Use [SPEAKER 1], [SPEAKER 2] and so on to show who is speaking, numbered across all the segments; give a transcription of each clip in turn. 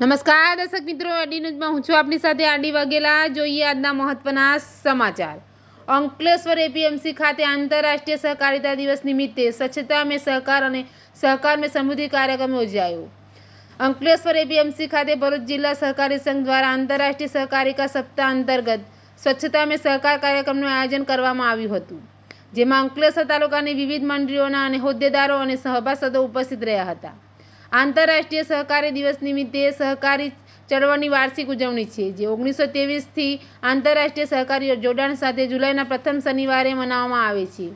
[SPEAKER 1] નમસ્કાર, દર્શક મિત્રો એડી ન્યૂઝમાં હું છું આપની સાથે આડી વાઘેલા. જોઈએ આજના મહત્વના સમાચાર. અંકલેશ્વર એપીએમસી ખાતે આંતરરાષ્ટ્રીય સહકારિતા દિવસ નિમિત્તે સ્વચ્છતા મેં સહકાર અને સહકાર મેં સમૃદ્ધિ કાર્યક્રમ યોજાયો. અંકલેશ્વર એપીએમસી ખાતે ભરૂચ જિલ્લા સહકારી સંઘ દ્વારા આંતરરાષ્ટ્રીય સહકારિતા સપ્તાહ અંતર્ગત સ્વચ્છતા મેં સહકાર કાર્યક્રમનું આયોજન કરવામાં આવ્યું હતું, જેમાં અંકલેશ્વર તાલુકાની વિવિધ મંડળીઓના અને હોદ્દેદારો અને સભાસદો ઉપસ્થિત રહ્યા હતા. આંતરરાષ્ટ્રીય સહકારી દિવસ નિમિત્તે સહકારી ચળવળની વાર્ષિક ઉજવણી છે, જે ઓગણીસો ત્રેવીસથી આંતરરાષ્ટ્રીય સહકારી જોડાણ સાથે જુલાઈના પ્રથમ શનિવારે મનાવવામાં આવે છે.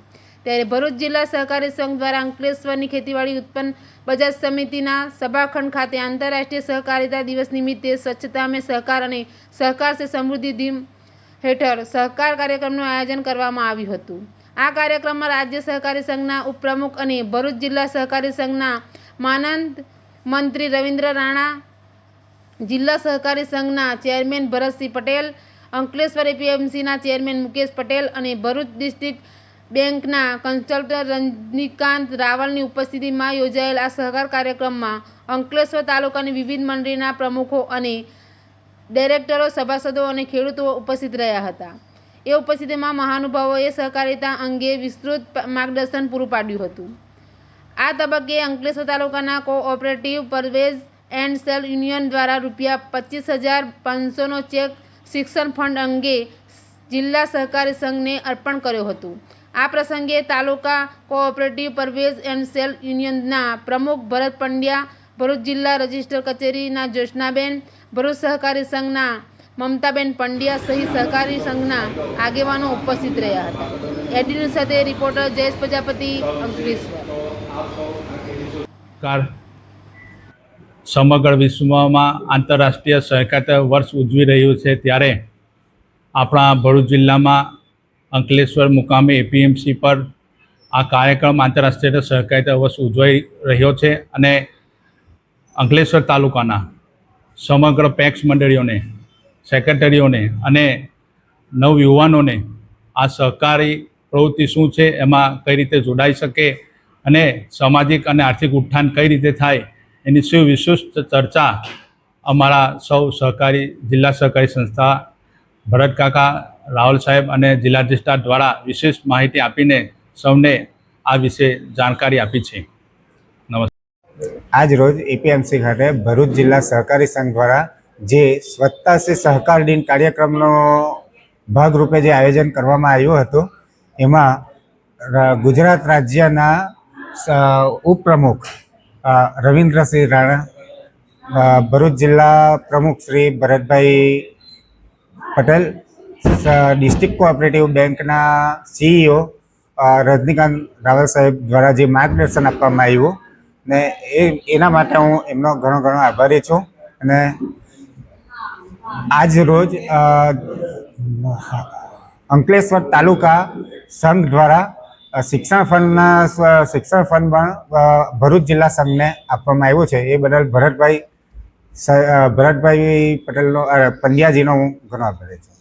[SPEAKER 1] ત્યારે ભરૂચ જિલ્લા સહકારી સંઘ દ્વારા અંકલેશ્વરની ખેતીવાડી ઉત્પન્ન બજાર સમિતિના સભાખંડ ખાતે આંતરરાષ્ટ્રીય સહકારિતા દિવસ નિમિત્તે સ્વચ્છતા મેં સહકાર અને સહકાર સે સમૃદ્ધિ ધીમ હેઠળ સહકાર કાર્યક્રમનું આયોજન કરવામાં આવ્યું હતું. આ કાર્યક્રમમાં રાજ્ય સહકારી સંઘના ઉપપ્રમુખ અને ભરૂચ જિલ્લા સહકારી સંઘના માનંદ મંત્રી રવિન્દ્ર રાણા, જિલ્લા સહકારી સંઘના ચેરમેન ભરતસિંહ પટેલ, અંકલેશ્વર એપીએમસીના ચેરમેન મુકેશ પટેલ અને ભરૂચ ડિસ્ટ્રિક્ટ બેંકના કન્સલ્ટન્ટ રજનીકાંત રાવલની ઉપસ્થિતિમાં યોજાયેલ આ સહકાર કાર્યક્રમમાં અંકલેશ્વર તાલુકાની વિવિધ મંડળીના પ્રમુખો અને ડાયરેક્ટરો સભાસદો અને ખેડૂતો ઉપસ્થિત રહ્યા હતા. એ ઉપસ્થિતિમાં મહાનુભાવોએ સહકારિતા અંગે વિસ્તૃત માર્ગદર્શન પૂરું પાડ્યું હતું. આ તબક્કે અંકલેશ્વર તાલુકાના cooperative purchase and sale union દ્વારા રૂપિયા પચીસ હજાર પાંચસોનો ચેક શિક્ષણ ફંડ અંગે જિલ્લા સહકારી સંઘને અર્પણ કર્યો હતો. આ પ્રસંગે taluka cooperative purchase and sale યુનિયનના પ્રમુખ ભરત પંડ્યા, ભરૂચ જિલ્લા રજિસ્ટર કચેરીના જ્યોત્સનાબેન, ભરૂચ સહકારી સંઘના મમતાબેન પંડ્યા સહિત સહકારી સંઘના આગેવાનો ઉપસ્થિત રહ્યા હતા. એડિન સાથે રિપોર્ટર જયેશ પ્રજાપતિ, અંકલેશ્વર.
[SPEAKER 2] કાર સમગ્ર વિશ્વમાં આંતરરાષ્ટ્રીય સહકારિતા વર્ષ ઉજવી રહ્યું છે ત્યારે આપણા ભરૂચ જિલ્લામાં અંકલેશ્વર મુકામે એપીએમસી પર આ કાર્યક્રમ આંતરરાષ્ટ્રીય સહકારિતા વર્ષ ઉજવાઈ રહ્યો છે અને અંકલેશ્વર તાલુકાના સમગ્ર પેક્સ મંડળીઓને, સેક્રેટરીઓને અને નવયુવાનોને આ સહકારી પ્રવૃત્તિ શું છે, એમાં કઈ રીતે જોડાઈ શકે અને સામાજિક અને આર્થિક ઉત્થાન કઈ રીતે થાય એની સુવિશિષ્ટ ચર્ચા અમારા સૌ સહકારી, જિલ્લા સહકારી સંસ્થા ભરતકાકા રાહુલ સાહેબ અને જિલ્લા રજિસ્ટ્રાર દ્વારા વિશેષ માહિતી આપીને સૌને આ વિશે જાણકારી આપી છે. નમસ્કાર.
[SPEAKER 3] આજ રોજ એપીએમસી ખાતે ભરૂચ જિલ્લા સહકારી સંઘ દ્વારા જે સ્વચ્છતા સે સહકાર દિન કાર્યક્રમનો ભાગરૂપે જે આયોજન કરવામાં આવ્યું હતું, એમાં ગુજરાત રાજ્યના ઉપપ્રમુખ રવિન્દ્રસિંહ રાણા ભરૂચ જિલ્લા પ્રમુખ શ્રી ભરતભાઈ પટેલ ડિસ્ટ્રિક્ટ કોઓપરેટિવ બેંકના સીઈઓ રજનીકાંત રાવલ સાહેબ દ્વારા જે માર્ગદર્શન આપવામાં આવ્યું ને એ, એના માટે હું એમનો ઘણો ઘણો આભારી છું અને આજ રોજ અંકલેશ્વર તાલુકા સંઘ દ્વારા શિક્ષણ ફંડના શિક્ષણ ફંડ પણ ભરૂચ જિલ્લા સંઘને આપવામાં આવ્યું છે. એ બદલ ભરતભાઈ ભરતભાઈ પટેલનો પંડ્યાજીનો હું ઘણો આભારી છું.